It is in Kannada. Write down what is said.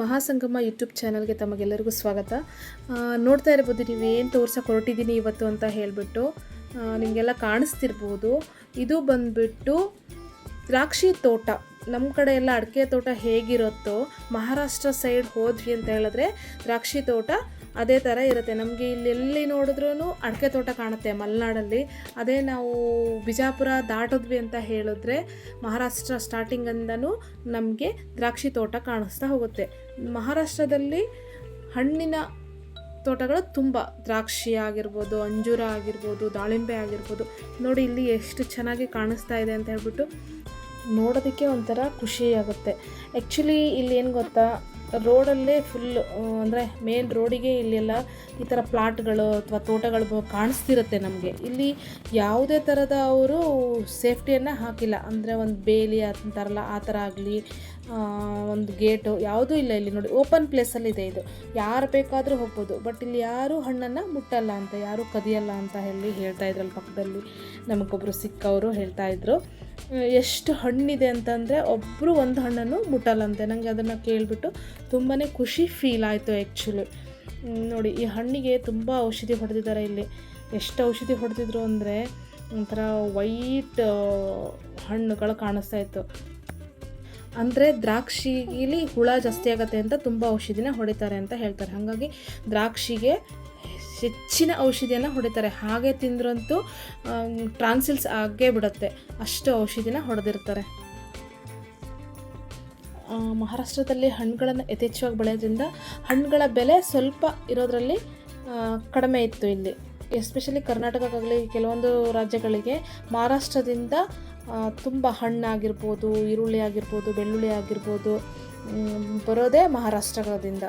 ಮಹಾಸಂಗಮ ಯೂಟ್ಯೂಬ್ ಚಾನಲ್ಗೆ ತಮಗೆಲ್ಲರಿಗೂ ಸ್ವಾಗತ. ನೋಡ್ತಾ ಇರ್ಬೋದು ನೀವು ಏನು ತೋರ್ಸಕ್ಕೆ ಹೊರಟಿದ್ದೀನಿ ಇವತ್ತು ಅಂತ ಹೇಳಿಬಿಟ್ಟು ನಿಮಗೆಲ್ಲ ಕಾಣಿಸ್ತಿರ್ಬೋದು. ಇದು ಬಂದುಬಿಟ್ಟು ದ್ರಾಕ್ಷಿ ತೋಟ. ನಮ್ಮ ಕಡೆ ಎಲ್ಲ ಅಡಿಕೆ ತೋಟ ಹೇಗಿರುತ್ತೋ ಮಹಾರಾಷ್ಟ್ರ ಸೈಡ್ ಹೋದ್ವಿ ಅಂತ ಹೇಳಿದ್ರೆ ದ್ರಾಕ್ಷಿ ತೋಟ ಅದೇ ಥರ ಇರುತ್ತೆ. ನಮಗೆ ಇಲ್ಲಿ ಎಲ್ಲಿ ನೋಡಿದ್ರೂ ಅಡಿಕೆ ತೋಟ ಕಾಣುತ್ತೆ ಮಲೆನಾಡಲ್ಲಿ. ಅದೇ ನಾವು ಬಿಜಾಪುರ ದಾಟಿದ್ವಿ ಅಂತ ಹೇಳಿದ್ರೆ ಮಹಾರಾಷ್ಟ್ರ ಸ್ಟಾರ್ಟಿಂಗಿಂದನೂ ನಮಗೆ ದ್ರಾಕ್ಷಿ ತೋಟ ಕಾಣಿಸ್ತಾ ಹೋಗುತ್ತೆ. ಮಹಾರಾಷ್ಟ್ರದಲ್ಲಿ ಹಣ್ಣಿನ ತೋಟಗಳು ತುಂಬ. ದ್ರಾಕ್ಷಿ ಆಗಿರ್ಬೋದು, ಅಂಜೂರ ಆಗಿರ್ಬೋದು, ದಾಳಿಂಬೆ ಆಗಿರ್ಬೋದು. ನೋಡಿ ಇಲ್ಲಿ ಎಷ್ಟು ಚೆನ್ನಾಗಿ ಕಾಣಿಸ್ತಾ ಇದೆ ಅಂತ ಹೇಳ್ಬಿಟ್ಟು ನೋಡೋದಕ್ಕೆ ಒಂಥರ ಖುಷಿ ಆಗುತ್ತೆ. ಆ್ಯಕ್ಚುಲಿ ಇಲ್ಲಿ ಏನು ಗೊತ್ತಾ? ರೋಡಲ್ಲೇ ಫುಲ್ ಅಂದರೆ ಮೇನ್ ರೋಡಿಗೆ ಇಲ್ಲೆಲ್ಲ ಈ ಥರ ಪ್ಲಾಟ್ಗಳು ಅಥವಾ ತೋಟಗಳು ಕಾಣಿಸ್ತಿರುತ್ತೆ ನಮಗೆ. ಇಲ್ಲಿ ಯಾವುದೇ ಥರದ ಅವರು ಸೇಫ್ಟಿಯನ್ನು ಹಾಕಿಲ್ಲ. ಅಂದರೆ ಒಂದು ಬೇಲಿ ಅಂತಾರಲ್ಲ ಆ ಥರ ಆಗಲಿ ಒಂದು ಗೇಟು ಯಾವುದೂ ಇಲ್ಲ ಇಲ್ಲಿ ನೋಡಿ. ಓಪನ್ ಪ್ಲೇಸಲ್ಲಿ ಇದೆ ಇದು. ಯಾರು ಬೇಕಾದರೂ ಹೋಗ್ಬೋದು. ಬಟ್ ಇಲ್ಲಿ ಯಾರೂ ಹಣ್ಣನ್ನು ಮುಟ್ಟಲ್ಲ ಅಂತ ಯಾರೂ ಕದಿಯಲ್ಲ ಅಂತ ಹೇಳಿ ಹೇಳ್ತಾ ಇದ್ರಲ್ಲಿ ಪಕ್ಕದಲ್ಲಿ ನಮಗೊಬ್ಬರು ಸಿಕ್ಕವರು ಹೇಳ್ತಾ ಇದ್ರು. ಅಹ್, ಎಷ್ಟು ಹಣ್ಣಿದೆ ಅಂತಂದರೆ ಒಬ್ಬರು ಒಂದು ಹಣ್ಣನ್ನು ಮುಟ್ಟಲ್ಲಂತೆ. ನನಗೆ ಅದನ್ನು ಕೇಳಿಬಿಟ್ಟು ತುಂಬಾ ಖುಷಿ ಫೀಲ್ ಆಯಿತು ಆ್ಯಕ್ಚುಲಿ ನೋಡಿ, ಈ ಹಣ್ಣಿಗೆ ತುಂಬ ಔಷಧಿ ಹೊಡೆದಿದ್ದಾರೆ ಇಲ್ಲಿ. ಎಷ್ಟು ಔಷಧಿ ಹೊಡೆದಿದ್ರು ಅಂದರೆ ಒಂಥರ ವೈಟ್ ಹಣ್ಣುಗಳು ಕಾಣಿಸ್ತಾ ಇತ್ತು. ಅಂದರೆ ದ್ರಾಕ್ಷಿಲಿ ಹುಳ ಜಾಸ್ತಿ ಆಗುತ್ತೆ ಅಂತ ತುಂಬ ಔಷಧಿನ ಹೊಡಿತಾರೆ ಅಂತ ಹೇಳ್ತಾರೆ. ಹಾಗಾಗಿ ದ್ರಾಕ್ಷಿಗೆ ಹೆಚ್ಚಿನ ಔಷಧಿಯನ್ನು ಹೊಡಿತಾರೆ. ಹಾಗೆ ತಿಂದ್ರಂತೂ ಟ್ರಾನ್ಸಿಲ್ಸ್ ಆಗೇ ಬಿಡುತ್ತೆ. ಅಷ್ಟು ಔಷಧಿನ ಹೊಡೆದಿರ್ತಾರೆ. ಮಹಾರಾಷ್ಟ್ರದಲ್ಲಿ ಹಣ್ಣುಗಳನ್ನು ಯಥೇಚ್ಛವಾಗಿ ಬೆಳೆಯೋದ್ರಿಂದ ಹಣ್ಣುಗಳ ಬೆಲೆ ಸ್ವಲ್ಪ ಇರೋದರಲ್ಲಿ ಕಡಿಮೆ ಇತ್ತು ಇಲ್ಲಿ. ಎಸ್ಪೆಷಲಿ ಕರ್ನಾಟಕಕ್ಕಾಗಲಿ, ಕೆಲವೊಂದು ರಾಜ್ಯಗಳಿಗೆ ಮಹಾರಾಷ್ಟ್ರದಿಂದ ತುಂಬ ಹಣ್ಣಾಗಿರ್ಬೋದು ಈರುಳ್ಳಿ ಆಗಿರ್ಬೋದು ಬೆಳ್ಳುಳ್ಳಿ ಆಗಿರ್ಬೋದು ಬರೋದೇ ಮಹಾರಾಷ್ಟ್ರದಿಂದ.